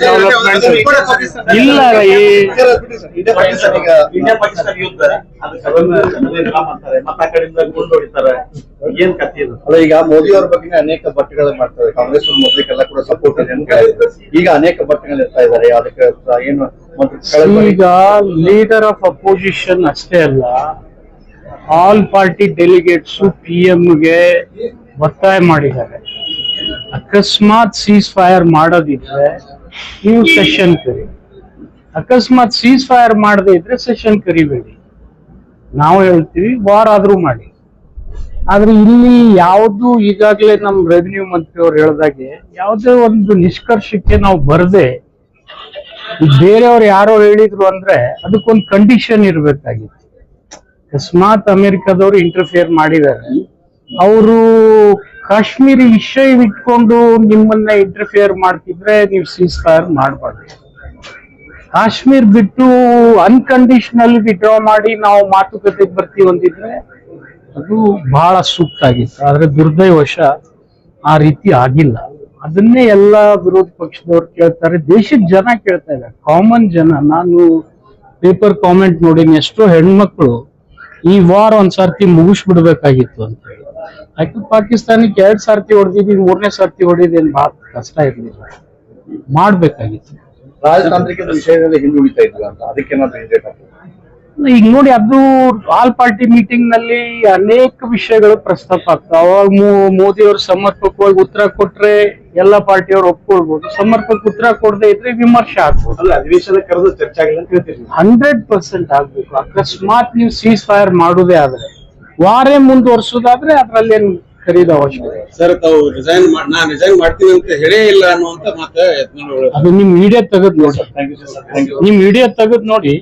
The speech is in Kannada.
ಡೆವಲಪ್ಮೆಂಟ್ ಇಲ್ಲ ಈಗ ಮೋದಿ ಅವ್ರ ಬಗ್ಗೆ ಅನೇಕ ಬಟ್ಟೆಗಳು ಮಾಡ್ತಾರೆ. ಕಾಂಗ್ರೆಸ್ ಮೊದಲಿಗೆಲ್ಲ ಕೂಡ ಸಪೋರ್ಟ್ ಇದೆ ಈಗ ಅನೇಕ ಬಟ್ಟೆಗಳು ಇರ್ತಾ ಇದ್ದಾರೆ. ಅದಕ್ಕೆ ಏನು ಈಗ ಲೀಡರ್ ಆಫ್ ಅಪೋಸಿಷನ್ ಅಷ್ಟೇ ಅಲ್ಲ ಆಲ್ ಪಾರ್ಟಿ ಡೆಲಿಗೇಟ್ಸ್ ಪಿ ಎಂಗೆ ಒತ್ತಾಯ ಮಾಡಿದ್ದಾರೆ. ಅಕಸ್ಮಾತ್ ಸೀಸ್ ಫೈರ್ ಮಾಡೋದಿದ್ರೆ ನೀವು ಸೆಷನ್ ಕರಿ. ಅಕಸ್ಮಾತ್ ಸೀಸ್ ಫೈರ್ ಮಾಡದೇ ಇದ್ರೆ ಸೆಷನ್ ಕರಿಬೇಡಿ. ನಾವು ಹೇಳ್ತೀವಿ ವಾರ್ ಆದ್ರೂ ಮಾಡಿ. ಆದ್ರೆ ಇಲ್ಲಿ ಯಾವುದು ಈಗಾಗಲೇ ನಮ್ ರೆವಿನ್ಯೂ ಮಂತ್ರಿ ಅವ್ರು ಹೇಳ್ದಾಗೆ ಯಾವುದೇ ಒಂದು ನಿಷ್ಕರ್ಷಕ್ಕೆ ನಾವು ಬರದೆ ಬೇರೆಯವ್ರು ಯಾರೋ ಹೇಳಿದ್ರು ಅಂದ್ರೆ ಅದಕ್ಕೊಂದು ಕಂಡೀಷನ್ ಇರ್ಬೇಕಾಗಿತ್ತು. ಅಕಸ್ಮಾತ್ ಅಮೆರಿಕದವರು ಇಂಟರ್ಫಿಯರ್ ಮಾಡಿದ್ದಾರೆ. ಅವರು ಕಾಶ್ಮೀರಿ ವಿಷಯ ಇಟ್ಕೊಂಡು ನಿಮ್ಮನ್ನ ಇಂಟರ್ಫಿಯರ್ ಮಾಡ್ತಿದ್ರೆ ನೀವು ಸೀಸ್ ಮಾಡಬಾರ್ದು. ಕಾಶ್ಮೀರ್ ಬಿಟ್ಟು ಅನ್ಕಂಡೀಷನಲ್ ವಿಡ್ರಾ ಮಾಡಿ ನಾವು ಮಾತುಕತೆಗೆ ಬರ್ತೀವಿ ಅಂದಿದ್ರೆ ಅದು ಬಹಳ ಸೂಕ್ತ ಆಗಿತ್ತು. ಆದ್ರೆ ದುರ್ದೈವಶ ಆ ರೀತಿ ಆಗಿಲ್ಲ. ಅದನ್ನೇ ಎಲ್ಲ ವಿರೋಧ ಪಕ್ಷದವ್ರು ಕೇಳ್ತಾರೆ. ದೇಶದ ಜನ ಕೇಳ್ತಾ ಇದ್ದಾರೆ. ಕಾಮನ್ ಜನ. ನಾನು ಪೇಪರ್ ಕಾಮೆಂಟ್ ನೋಡಿನಿ. ಎಷ್ಟೋ ಹೆಣ್ಮಕ್ಳು ಈ ವಾರ್ ಒಂದ್ಸರ್ತಿ ಮುಗಿಸ್ಬಿಡ್ಬೇಕಾಗಿತ್ತು ಅಂತ ಹೇಳಿ. ಯಾಕೆ ಪಾಕಿಸ್ತಾನಕ್ಕೆ ಎರಡ್ ಸರ್ತಿ ಹೊಡೆದಿದ್ದೀವಿ ಮೂರನೇ ಸರ್ತಿ ಹೊಡೆದೇನು ಬಹಳ ಕಷ್ಟ ಇರಲಿಲ್ಲ ಮಾಡ್ಬೇಕಾಗಿತ್ತು. ರಾಜತಾಂತ್ರಿಕ ವಿಷಯದಲ್ಲಿ ಹಿಂದುಳಿತಾ ಇದ್ವಿ ಅಂತ ಅದಕ್ಕೆ ಈಗ ನೋಡಿ ಅದು ಆಲ್ ಪಾರ್ಟಿ ಮೀಟಿಂಗ್ನಲ್ಲಿ ಅನೇಕ ವಿಷಯಗಳು ಪ್ರಸ್ತಾಪ ಆಗ್ತಾವ ಅವಾಗ ಮೋದಿ ಅವರು ಸಮರ್ಪಕವಾಗಿ ಉತ್ತರ ಕೊಟ್ರೆ ಎಲ್ಲ ಪಾರ್ಟಿಯವರು ಒಪ್ಕೊಳ್ಬಹುದು ಸಮರ್ಪಕ ಉತ್ತರ ಕೊಡದೆ ಇದ್ರೆ ವಿಮರ್ಶೆ ಆಗ್ಬೋದು. ಅಲ್ಲ ಅಧಿವೇಶನ ಕರೆದು ಚರ್ಚೆ ಆಗಿಲ್ಲ ಅಂತ. ಹಂಡ್ರೆಡ್ ಪರ್ಸೆಂಟ್ ಆಗ್ಬೇಕು. ಅಕಸ್ಮಾತ್ ನೀವು ಸೀಸ್ ಫೈರ್ ಮಾಡುದೇ ಆದ್ರೆ. ವಾರೇ ಮುಂದುವರ್ಸೋದಾದ್ರೆ ಅದ್ರಲ್ಲಿ ಏನ್ ಖರೀದ ಅವಶ್ಯಕತೆ ಸರ್ ತಾವು ರಿಸೈನ್ ನಾ ರಿಸೈನ್ ಮಾಡ್ತೀನಿ ಅಂತ ಹೇಳೇ ಇಲ್ಲ ಅನ್ನುವಂತ ಮಾತ ಯತ್ನಾಳ್ ಅವರು ಅದು ನಿಮ್ ವಿಡಿಯೋ ತೆಗೆದ್ ನೋಡಿ. Thank you sir thank you ನಿಮ್ ವಿಡಿಯೋ ತೆಗೆದ್ ನೋಡಿ.